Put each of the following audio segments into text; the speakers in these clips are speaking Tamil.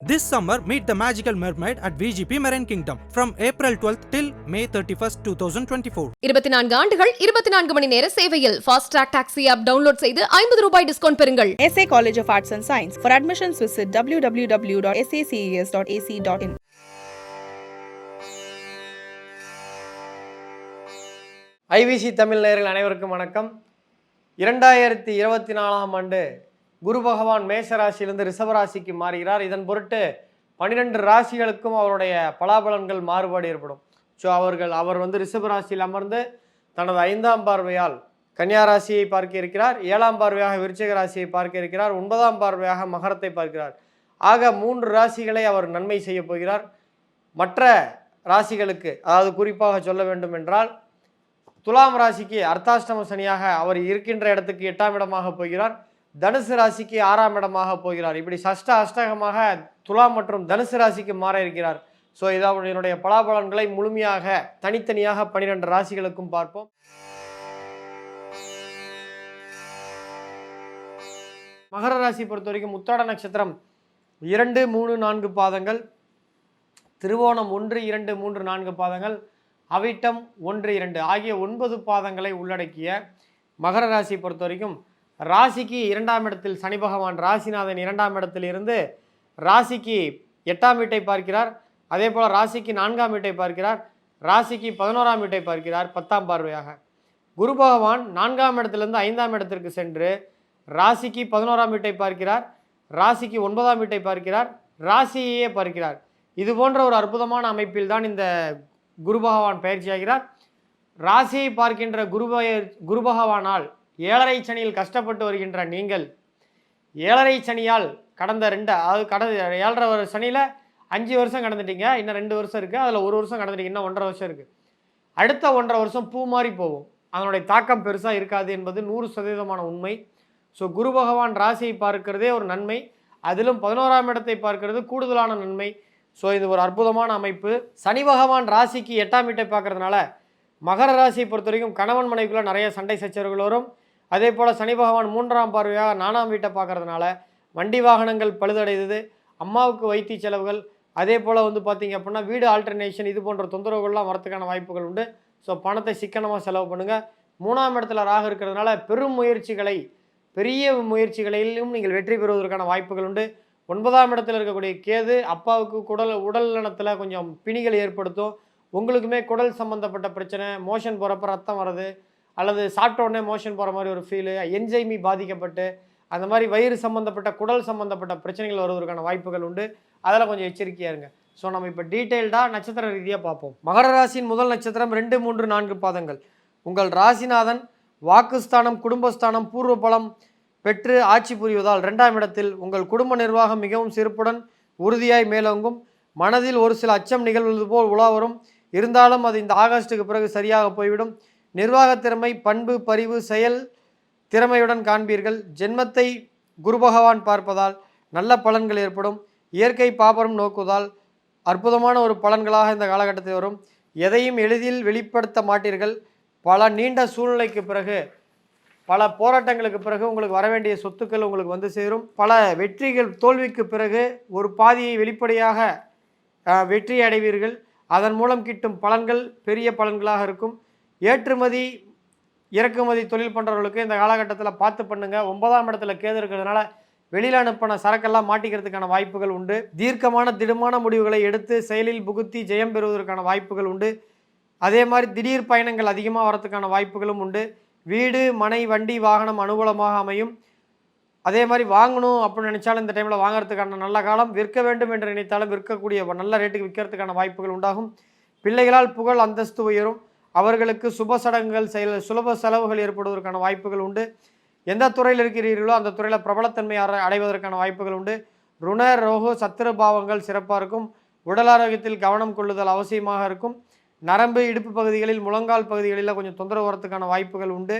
This summer, meet the magical mermaid at VGP Marine Kingdom from April 12th till May 31st, 2024. இருபத்தி நான்கு ஆண்டுகள் இருபத்தி நான்கு மணி நேர சேவையில் fast track taxi app download செய்து ஐம்பது ரூபாய் டிஸ்கவுண்ட் பெறுங்கள் SA College of Arts and Science. For admissions, visit www.saces.ac.in. IVC Tamil நேயர்கள் அனைவருக்கும் வணக்கம் இரண்டாயிரத்தி இருபத்தி நாலாம் ஆண்டு குரு பகவான் மேசராசியிலிருந்து ரிஷபராசிக்கு ராசிக்கு மாறுகிறார். இதன் பொருட்டு பன்னிரெண்டு ராசிகளுக்கும் அவருடைய பலாபலன்கள் மாறுபாடு ஏற்படும். ஸோ அவர்கள் அவர் வந்து ரிஷபராசியில் அமர்ந்து தனது ஐந்தாம் பார்வையால் கன்னியா ராசியை பார்க்க இருக்கிறார். ஏழாம் பார்வையாக விருச்சிக ராசியை பார்க்க இருக்கிறார். ஒன்பதாம் பார்வையாக மகரத்தை பார்க்கிறார். ஆக மூன்று ராசிகளை அவர் நன்மை செய்ய போகிறார். மற்ற ராசிகளுக்கு அதாவது குறிப்பாக சொல்ல வேண்டும் என்றால் துலாம் ராசிக்கு அர்த்தாஷ்டம சனியாக அவர் இருக்கின்ற இடத்துக்கு எட்டாம் இடமாக போகிறார். தனுசு ராசிக்கு ஆறாம் இடமாக போகிறார். இப்படி சஷ்ட அஷ்டகமாக துலாம் மற்றும் தனுசு ராசிக்கு மாற இருக்கிறார். ஸோ இதாவது என்னுடைய பலாபலன்களை முழுமையாக தனித்தனியாக பனிரெண்டு ராசிகளுக்கும் பார்ப்போம். மகர ராசி பொறுத்த வரைக்கும் உத்தாட நட்சத்திரம் இரண்டு மூணு நான்கு பாதங்கள். திருவோணம் ஒன்று இரண்டு மூன்று நான்கு பாதங்கள். அவிட்டம் ஒன்று இரண்டு ஆகிய ஒன்பது பாதங்களை உள்ளடக்கிய மகர ராசி பொறுத்த வரைக்கும் ராசிக்கு இரண்டாம் இடத்தில் சனி பகவான் ராசிநாதன் இரண்டாம் இடத்தில் இருந்து ராசிக்கு எட்டாம் வீட்டை பார்க்கிறார். அதே போல் ராசிக்கு நான்காம் வீட்டை பார்க்கிறார். ராசிக்கு பதினோராம் வீட்டை பார்க்கிறார் பத்தாம் பார்வையாக. குரு பகவான் நான்காம் இடத்திலிருந்து ஐந்தாம் இடத்திற்கு சென்று ராசிக்கு பதினோராம் வீட்டை பார்க்கிறார். ராசிக்கு ஒன்பதாம் வீட்டை பார்க்கிறார். ராசியையே பார்க்கிறார். இது போன்ற ஒரு அற்புதமான அமைப்பில் தான் இந்த குரு பகவான் பயிற்சியாகிறார். ராசியை பார்க்கின்ற குரு குரு பகவானால் ஏழரை சனியில் கஷ்டப்பட்டு வருகின்ற நீங்கள் ஏழரை சனியால் கடந்த ரெண்டு அதாவது கடந்த ஏழரை வருஷ சனியில் அஞ்சு வருஷம் கடந்துட்டீங்க இன்னும் ரெண்டு வருஷம் இருக்குது அதில் ஒரு வருஷம் கடந்துட்டீங்க இன்னும் ஒன்றரை வருஷம் இருக்குது அடுத்த ஒன்றரை வருஷம் பூ மாதிரி போகும். அதனுடைய தாக்கம் பெருசாக இருக்காது என்பது நூறு சதவீதமான உண்மை. ஸோ குரு பகவான் ராசியை பார்க்கிறதே ஒரு நன்மை. அதிலும் பதினோராம் இடத்தை பார்க்கிறது கூடுதலான நன்மை. ஸோ இது ஒரு அற்புதமான அமைப்பு. சனி பகவான் ராசிக்கு எட்டாம் வீட்டை பார்க்கறதுனால மகர ராசியை பொறுத்த வரைக்கும் கணவன் மனைவிக்குள்ள நிறைய சண்டை சச்சரவுகள் வரும். அதே போல் சனி பகவான் மூன்றாம் பார்வையாக நானாம் வீட்டை பார்க்கறதுனால வண்டி வாகனங்கள் பழுதடைந்தது அம்மாவுக்கு வைத்திய செலவுகள் அதே போல் வந்து பார்த்திங்க அப்படின்னா வீடு ஆல்டர்னேஷன் இது போன்ற தொந்தரவுகள்லாம் வரத்துக்கான வாய்ப்புகள் உண்டு. ஸோ பணத்தை சிக்கனமாக செலவு பண்ணுங்கள் மூணாம் இடத்துல ராக இருக்கிறதுனால பெரும் முயற்சிகளை பெரிய முயற்சிகளிலும் நீங்கள் வெற்றி பெறுவதற்கான வாய்ப்புகள் உண்டு. ஒன்பதாம் இடத்துல இருக்கக்கூடிய கேது அப்பாவுக்கு குடல் உடல் நலத்தில் கொஞ்சம் பிணிகள் ஏற்படுத்தும். உங்களுக்குமே குடல் சம்மந்தப்பட்ட பிரச்சனை மோஷன் போகிறப்ப ரத்தம் வர்றது அல்லது சாப்பிட்ட உடனே மோஷன் போகிற மாதிரி ஒரு ஃபீலு என்ஜைமி பாதிக்கப்பட்டு அந்த மாதிரி வயிறு சம்மந்தப்பட்ட குடல் சம்மந்தப்பட்ட பிரச்சனைகள் வருவதற்கான வாய்ப்புகள் உண்டு. அதில் கொஞ்சம் எச்சரிக்கையாக இருங்க. ஸோ நம்ம இப்போ டீட்டெயில்டாக நட்சத்திர ரீதியாக பார்ப்போம். மகர ராசியின் முதல் நட்சத்திரம் ரெண்டு மூன்று நான்கு பாதங்கள். உங்கள் ராசிநாதன் வாக்குஸ்தானம் குடும்பஸ்தானம் பூர்வ பலம் பெற்று ஆட்சி புரிவதால் ரெண்டாம் இடத்தில் உங்கள் குடும்ப நிர்வாகம் மிகவும் சிறப்புடன் உறுதியாய் மேலோங்கும். மனதில் ஒரு சில அச்சம் நிகழ்வது போல் உலா வரும். இருந்தாலும் அது இந்த ஆகஸ்ட்டுக்கு பிறகு சரியாக போய்விடும். நிர்வாகத் திறமை பண்பு பரிவு செயல் திறமையுடன் காண்பீர்கள். ஜென்மத்தை குரு பகவான் பார்ப்பதால் நல்ல பலன்கள் ஏற்படும். இயற்கை பாபரம் நோக்குவதால் அற்புதமான ஒரு பலன்களாக இந்த காலகட்டத்தில் வரும். எதையும் எளிதில் வெளிப்படுத்த மாட்டீர்கள். பல நீண்ட சூழ்நிலைக்கு பிறகு பல போராட்டங்களுக்கு பிறகு உங்களுக்கு வர வேண்டிய சொத்துக்கள் உங்களுக்கு வந்து சேரும். பல வெற்றிகள் தோல்விக்கு பிறகு ஒரு பாதியை வெளிப்படையாக வெற்றி அடைவீர்கள் அதன் மூலம் கிட்டும் பலன்கள் பெரிய பலன்களாக இருக்கும். ஏற்றுமதி இறக்குமதி தொழில் பண்ணுறவர்களுக்கு இந்த காலகட்டத்தில் பார்த்து பண்ணுங்கள் ஒன்பதாம் இடத்துல கேது இருக்கிறதுனால வெளியில் அனுப்பின சரக்கெல்லாம் மாட்டிக்கிறதுக்கான வாய்ப்புகள் உண்டு. தீர்க்கமான திடமான முடிவுகளை எடுத்து செயலில் புகுத்தி ஜெயம் பெறுவதற்கான வாய்ப்புகள் உண்டு. அதே மாதிரி திடீர் பயணங்கள் அதிகமாக வரதுக்கான வாய்ப்புகளும் உண்டு. வீடு மனை வண்டி வாகனம் அனுகூலமாக அமையும். அதே மாதிரி வாங்கணும் அப்படின்னு நினச்சாலும் இந்த டைமில் வாங்குறதுக்கான நல்ல காலம் விற்க வேண்டும் என்று நினைத்தாலும் விற்கக்கூடிய நல்ல ரேட்டுக்கு விற்கிறதுக்கான வாய்ப்புகள் உண்டாகும். பிள்ளைகளால் புகழ் அந்தஸ்து உயரும். அவர்களுக்கு சுப சடங்குகள் செயல் சுலப செலவுகள் ஏற்படுவதற்கான வாய்ப்புகள் உண்டு. எந்த துறையில் இருக்கிறீர்களோ அந்த துறையில் பிரபலத்தன்மை அடைவதற்கான வாய்ப்புகள் உண்டு. ருண ரோக சத்திர பாவங்கள் சிறப்பாக இருக்கும். உடல் ஆரோக்கியத்தில் கவனம் கொள்ளுதல் அவசியமாக இருக்கும். நரம்பு இடுப்பு பகுதிகளில் முழங்கால் பகுதிகளில் கொஞ்சம் தொந்தரவு வரத்துக்கான வாய்ப்புகள் உண்டு.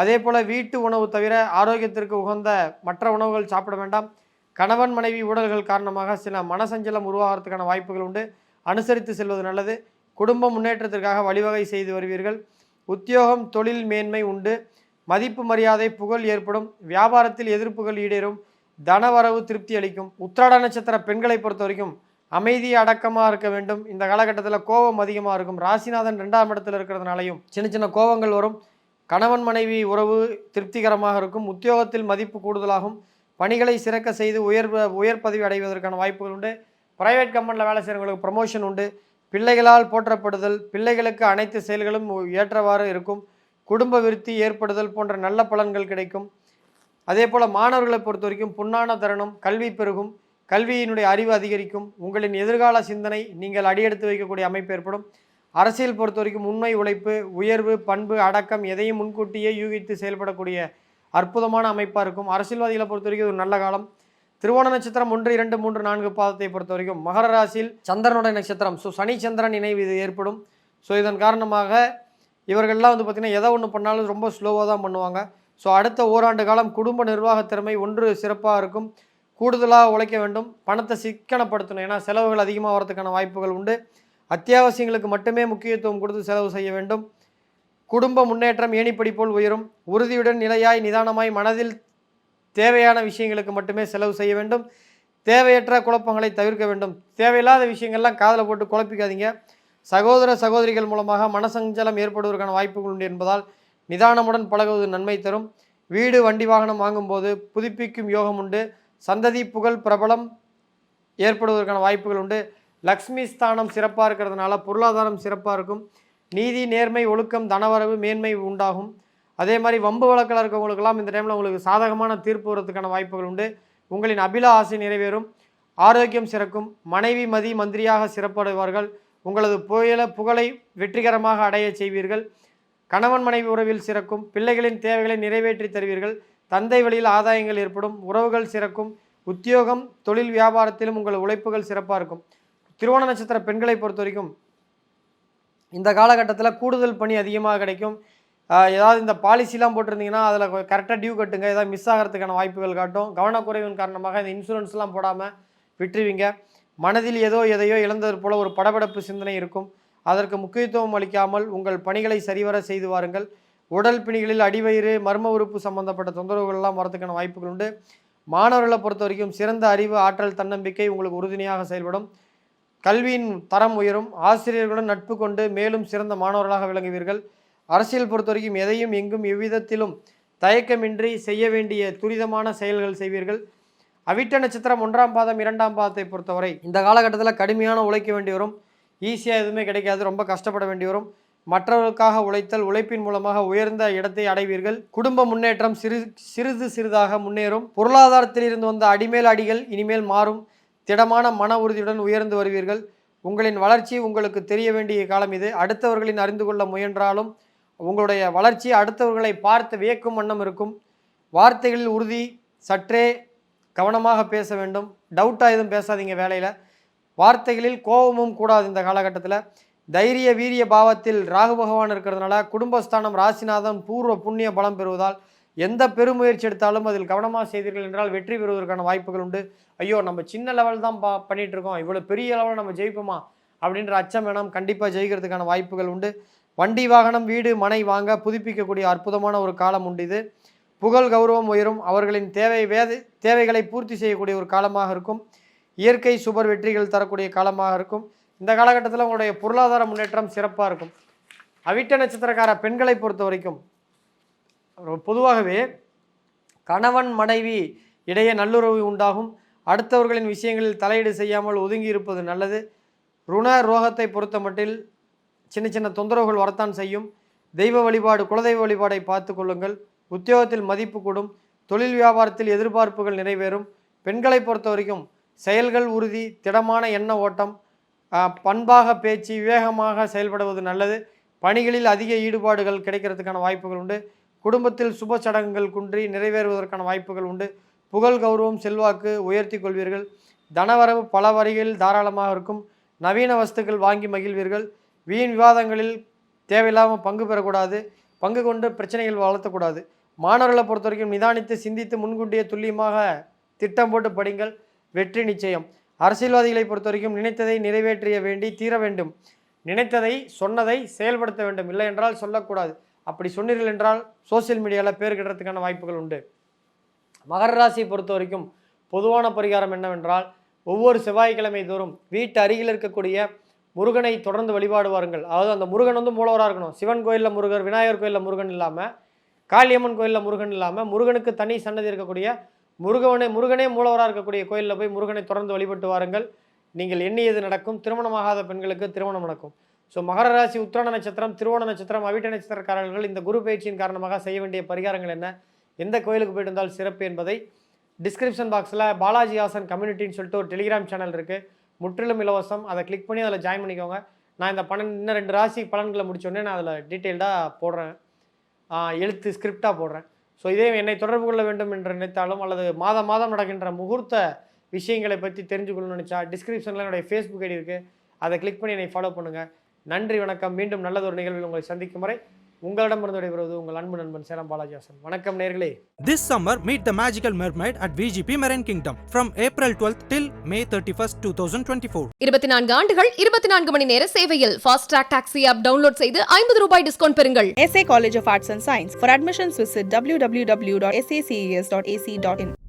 அதே போல் வீட்டு உணவு தவிர ஆரோக்கியத்திற்கு உகந்த மற்ற உணவுகள் சாப்பிட வேண்டாம். கணவன் மனைவி ஊழல்கள் காரணமாக சில மனசஞ்சலம் உருவாகிறதுக்கான வாய்ப்புகள் உண்டு. அனுசரித்து செல்வது நல்லது. குடும்ப முன்னேற்றத்திற்காக வழிவகை செய்து வருவீர்கள். உத்தியோகம் தொழில் மேன்மை உண்டு. மதிப்பு மரியாதை புகழ் ஏற்படும். வியாபாரத்தில் எதிர்ப்புகள் ஈடேறும். தனவரவு திருப்தி அளிக்கும். உத்திராட நட்சத்திர பெண்களை பொறுத்த வரைக்கும் அமைதி அடக்கமாக இருக்க வேண்டும். இந்த காலகட்டத்தில் கோபம் அதிகமாக இருக்கும். ராசிநாதன் ரெண்டாம் இடத்துல இருக்கிறதுனாலையும் சின்ன சின்ன கோபங்கள் வரும். கணவன் மனைவி உறவு திருப்திகரமாக இருக்கும். உத்தியோகத்தில் மதிப்பு கூடுதலாகும். பணிகளை சிறக்க செய்து உயர் உயர் பதவி அடைவதற்கான வாய்ப்புகள் உண்டு. பிரைவேட் கம்பெனியில் வேலை செய்கிறவங்களுக்கு ப்ரமோஷன் உண்டு. பிள்ளைகளால் போற்றப்படுதல் பிள்ளைகளுக்கு அனைத்து செயல்களும் ஏற்றவாறு இருக்கும். குடும்ப விருத்தி ஏற்படுதல் போன்ற நல்ல பலன்கள் கிடைக்கும். அதே போல் மாணவர்களை பொறுத்த வரைக்கும் புண்ணான தருணம் கல்வி பெருகும். கல்வியினுடைய அறிவு அதிகரிக்கும். உங்களின் எதிர்கால சிந்தனை நீங்கள் அடியெடுத்து வைக்கக்கூடிய அமைப்பு ஏற்படும். அரசியல் பொறுத்த வரைக்கும் உண்மை உழைப்பு உயர்வு பண்பு அடக்கம் எதையும் முன்கூட்டியே யூகித்து செயல்படக்கூடிய அற்புதமான அமைப்பாக இருக்கும். அரசியல்வாதிகளை பொறுத்த வரைக்கும் ஒரு நல்ல காலம். திருவோண நட்சத்திரம் ஒன்று இரண்டு மூன்று நான்கு பாதத்தை பொறுத்த வரைக்கும் மகர ராசியில் சந்திரனுடைய நட்சத்திரம். ஸோ சனி சந்திரன் இணைவு இது ஏற்படும். ஸோ இதன் காரணமாக இவர்கள்லாம் வந்து பார்த்திங்கன்னா எதை ஒன்று பண்ணாலும் ரொம்ப ஸ்லோவாக தான் பண்ணுவாங்க. ஸோ அடுத்த ஓராண்டு காலம் குடும்ப நிர்வாக திறமை ஒன்று சிறப்பாக இருக்கும். கூடுதலாக உழைக்க வேண்டும். பணத்தை சிக்கனப்படுத்தணும். ஏன்னா செலவுகள் அதிகமாக வரதுக்கான வாய்ப்புகள் உண்டு. அத்தியாவசியங்களுக்கு மட்டுமே முக்கியத்துவம் கொடுத்து செலவு செய்ய வேண்டும். குடும்ப முன்னேற்றம் ஏணிப்படி போல் உயரும். உறுதியுடன் நிலையாய் நிதானமாய் மனதில் தேவையான விஷயங்களுக்கு மட்டுமே செலவு செய்ய வேண்டும். தேவையற்ற குழப்பங்களை தவிர்க்க வேண்டும். தேவையில்லாத விஷயங்கள்லாம் காதில் போட்டு குழப்பிக்காதீங்க. சகோதர சகோதரிகள் மூலமாக மனசஞ்சலம் ஏற்படுவதற்கான வாய்ப்புகள் உண்டு என்பதால் நிதானமுடன் பழகுவது நன்மை தரும். வீடு வண்டி வாகனம் வாங்கும்போது புதுப்பிக்கும் யோகம் உண்டு. சந்ததி புகழ் பிரபலம் ஏற்படுவதற்கான வாய்ப்புகள் உண்டு. லக்ஷ்மி ஸ்தானம் சிறப்பாக இருக்கிறதுனால பொருளாதாரம் சிறப்பாக இருக்கும். நீதி நேர்மை ஒழுக்கம் தனவரவு மேன்மை உண்டாகும். அதே மாதிரி வம்பு வழக்கில் இருக்கவங்களுக்கெல்லாம் இந்த டைமில் உங்களுக்கு சாதகமான தீர்ப்பு வரதுக்கான வாய்ப்புகள் உண்டு. உங்களின் அபில ஆசை நிறைவேறும். ஆரோக்கியம் சிறக்கும். மனைவி மதி மந்திரியாக சிறப்படுவார்கள். உங்களது புயல புகழை வெற்றிகரமாக அடைய செய்வீர்கள். கணவன் மனைவி உறவில் சிறக்கும். பிள்ளைகளின் தேவைகளை நிறைவேற்றி தருவீர்கள். தந்தை வழியில் ஆதாயங்கள் ஏற்படும். உறவுகள் சிறக்கும். உத்தியோகம் தொழில் வியாபாரத்திலும் உங்கள் உழைப்புகள் சிறப்பாக இருக்கும். திருவோண நட்சத்திர பெண்களை பொறுத்த வரைக்கும் இந்த காலகட்டத்தில் கூடுதல் பணி அதிகமாக கிடைக்கும். ஏதாவது இந்த பாலிசிலாம் போட்டிருந்தீங்கன்னா அதில் கரெக்டாக டியூ கட்டுங்க. ஏதாவது மிஸ் ஆகிறதுக்கான வாய்ப்புகள் காட்டும். கவனக்குறைவின் காரணமாக இந்த இன்சூரன்ஸ்லாம் போடாமல் விட்டுருவீங்க. மனதில் ஏதோ எதையோ இழந்தது போல ஒரு படபடப்பு சிந்தனை இருக்கும். அதற்கு முக்கியத்துவம் அளிக்காமல் உங்கள் பணிகளை சரிவர செய்து வாருங்கள். உடல் பிணிகளில் அடிவயிறு மர்ம உறுப்பு சம்பந்தப்பட்ட தொந்தரவுகள்லாம் வரதுக்கான வாய்ப்புகள் உண்டு. மாணவர்களை பொறுத்த வரைக்கும் சிறந்த அறிவு ஆற்றல் தன்னம்பிக்கை உங்களுக்கு உறுதுணையாக செயல்படும். கல்வியின் தரம் உயரும். ஆசிரியர்களுடன் நட்பு கொண்டு மேலும் சிறந்த மாணவர்களாக விளங்குவீர்கள். அரசியல் பொறுத்த வரைக்கும் எதையும் எங்கும் எவ்விதத்திலும் தயக்கமின்றி செய்ய வேண்டிய துரிதமான செயல்கள் செய்வீர்கள். அவிட்ட நட்சத்திரம் ஒன்றாம் பாதம் இரண்டாம் பாதத்தை பொறுத்தவரை இந்த காலகட்டத்தில் கடுமையான உழைக்க வேண்டி வரும். ஈஸியாக எதுவுமே கிடைக்காது ரொம்ப கஷ்டப்பட வேண்டி வரும். மற்றவர்களுக்காக உழைத்தல் உழைப்பின் மூலமாக உயர்ந்த இடத்தை அடைவீர்கள். குடும்ப முன்னேற்றம் சிறு சிறிது சிறிதாக முன்னேறும். பொருளாதாரத்தில் இருந்து வந்த அடிமேல் அடிகள் இனிமேல் மாறும். திடமான மன உறுதியுடன் உயர்ந்து வருவீர்கள். உங்களின் வளர்ச்சி உங்களுக்கு தெரிய வேண்டிய காலம் இது. அடுத்தவர்களின் அறிந்து கொள்ள முயன்றாலும் உங்களுடைய வளர்ச்சி அடுத்தவர்களை பார்த்து வியக்கும் வண்ணம் இருக்கும். வார்த்தைகளில் உறுதி சற்றே கவனமாக பேச வேண்டும். டவுட்டாக எதுவும் பேசாதீங்க வேலையில். வார்த்தைகளில் கோபமும் கூடாது இந்த காலகட்டத்தில். தைரிய வீரிய பாவத்தில் ராகு பகவான் இருக்கிறதுனால குடும்பஸ்தானம் ராசிநாதன் பூர்வ புண்ணிய பலம் பெறுவதால் எந்த பெருமுயற்சி எடுத்தாலும் அதில் கவனமாக செய்தீர்கள் என்றால் வெற்றி பெறுவதற்கான வாய்ப்புகள் உண்டு. ஐயோ நம்ம சின்ன லெவல் தான் பா பண்ணிகிட்ருக்கோம் இருக்கோம். இவ்வளோ பெரிய லெவலில் நம்ம ஜெயிப்போமா? அப்படின்ற அச்சம் வேணாம். கண்டிப்பாக ஜெயிக்கிறதுக்கான வாய்ப்புகள் உண்டு. வண்டி வாகனம் வீடு மனை வாங்க புதுப்பிக்கக்கூடிய அற்புதமான ஒரு காலம் உண்டு இது. புகழ் கௌரவம் உயரும். அவர்களின் தேவை வேத தேவைகளை பூர்த்தி செய்யக்கூடிய ஒரு காலமாக இருக்கும். இயற்கை சுபர் வெற்றிகள் தரக்கூடிய காலமாக இருக்கும். இந்த காலகட்டத்தில் உங்களுடைய பொருளாதார முன்னேற்றம் சிறப்பாக இருக்கும். அவிட்ட நட்சத்திரக்கார பெண்களை பொறுத்த வரைக்கும் பொதுவாகவே கணவன் மனைவி இடையே நல்லுறவு உண்டாகும். அடுத்தவர்களின் விஷயங்களில் தலையீடு செய்யாமல் ஒதுங்கி இருப்பது நல்லது. ருண ரோகத்தை பொறுத்த மட்டில் சின்ன சின்ன தொந்தரவுகள் வரத்தான் செய்யும். தெய்வ வழிபாடு குலதெய்வ வழிபாடை பார்த்து கொள்ளுங்கள். உத்தியோகத்தில் மதிப்பு கூடும். தொழில் வியாபாரத்தில் எதிர்பார்ப்புகள் நிறைவேறும். பெண்களை பொறுத்த வரைக்கும் செயல்கள் உறுதி திடமான எண்ண ஓட்டம் பண்பாக பேச்சு விவேகமாக செயல்படுவது நல்லது. பணிகளில் அதிக ஈடுபாடுகள் கிடைக்கிறதுக்கான வாய்ப்புகள் உண்டு. குடும்பத்தில் சுப சடங்குகள் குன்றி நிறைவேறுவதற்கான வாய்ப்புகள் உண்டு. புகழ் கௌரவம் செல்வாக்கு உயர்த்தி கொள்வீர்கள். தனவரவு பல வரிகளில் தாராளமாக இருக்கும். நவீன வஸ்துக்கள் வாங்கி மகிழ்வீர்கள். வீண் விவாதங்களில் தேவையில்லாமல் பங்கு பெறக்கூடாது. பங்கு கொண்டு பிரச்சனைகள் வளர்த்தக்கூடாது. மாணவர்களை பொறுத்த வரைக்கும் நிதானித்து சிந்தித்து முன்கூட்டியே துல்லியமாக திட்டம் போட்டு படிங்கள். வெற்றி நிச்சயம். அரசியல்வாதிகளை பொறுத்த வரைக்கும் நினைத்ததை நிறைவேற்றிய வேண்டி தீர வேண்டும். நினைத்ததை சொன்னதை செயல்படுத்த வேண்டும். இல்லை என்றால் சொல்லக்கூடாது. அப்படி சொன்னீர்கள் என்றால் சோஷியல் மீடியாவில் பேர் கிடறதுக்கான வாய்ப்புகள் உண்டு. மகர ராசியை பொறுத்த வரைக்கும் பொதுவான பரிகாரம் என்னவென்றால் ஒவ்வொரு செவ்வாய்க்கிழமை தோறும் வீட்டு அருகில் இருக்கக்கூடிய முருகனை தொடர்ந்து வழிபாடு வாருங்கள். அதாவது அந்த முருகன் வந்து மூலவராக இருக்கணும். சிவன் கோயிலில் முருகர் விநாயகர் கோயிலில் முருகன் இல்லாமல் காளியம்மன் கோயிலில் முருகன் இல்லாமல் முருகனுக்கு தனி சன்னதி இருக்கக்கூடிய முருகவனே முருகனே மூலவராக இருக்கக்கூடிய கோயிலில் போய் முருகனை தொடர்ந்து வழிபட்டு வாருங்கள். நீங்கள் எண்ணியது நடக்கும். திருமணமாகாத பெண்களுக்கு திருமணம் நடக்கும். ஸோ மகர ராசி உத்திராட நட்சத்திரம் திருவோண நட்சத்திரம் அவிட்ட நட்சத்திரக்காரர்கள் இந்த குரு பயிற்சியின் காரணமாக செய்ய வேண்டிய பரிகாரங்கள் என்ன? எந்த கோயிலுக்கு போயிட்டு இருந்தால் சிறப்பு என்பதை டிஸ்கிரிப்ஷன் பாக்ஸில் பாலாஜி ஹாசன் கம்யூனிட்டின்னு சொல்லிட்டு ஒரு டெலிகிராம் சேனல் இருக்குது முற்றிலும் இலவசம். அதை கிளிக் பண்ணி அதில் ஜாயின் பண்ணிக்கோங்க. நான் இந்த பன்னெண்டு இன்னும் ரெண்டு ராசி பலன்களை முடிச்சோடனே நான் அதில் டீட்டெயில்டாக போடுறேன். எழுத்து ஸ்கிரிப்டாக போடுறேன். ஸோ இதே என்னை தொடர்பு கொள்ள வேண்டும் என்று நினைத்தாலும் அல்லது மாதம் மாதம் நடக்கின்ற முகூர்த்த விஷயங்களை பற்றி தெரிஞ்சுக்கணும்னு நினச்சா டிஸ்கிரிப்ஷனில் என்னுடைய ஃபேஸ்புக் ஐடி இருக்குது அதை கிளிக் பண்ணி என்னை ஃபாலோ பண்ணுங்கள் நன்றி வணக்கம். மீண்டும் நல்லதொரு நிகழ்வில் உங்களை சந்திக்கும் வரை உங்களிடமிருந்து விடைபெறுவது உங்கள் அன்பு நண்பன் சேலம் பாலாஜி ஹாசன் வணக்கம் நேர்களே This summer, meet the magical mermaid at VGP Marine Kingdom from April 12th till May 31st, 2024. இருபத்தி நான்கு ஆண்டுகள் இருபத்தி நான்கு மணி நேர சேவையில் fast track taxi app download செய்து ஐம்பது ரூபாய் டிஸ்கவுண்ட் பெறுங்கள் SA College of Arts and Science. For admissions, visit www.saces.ac.in.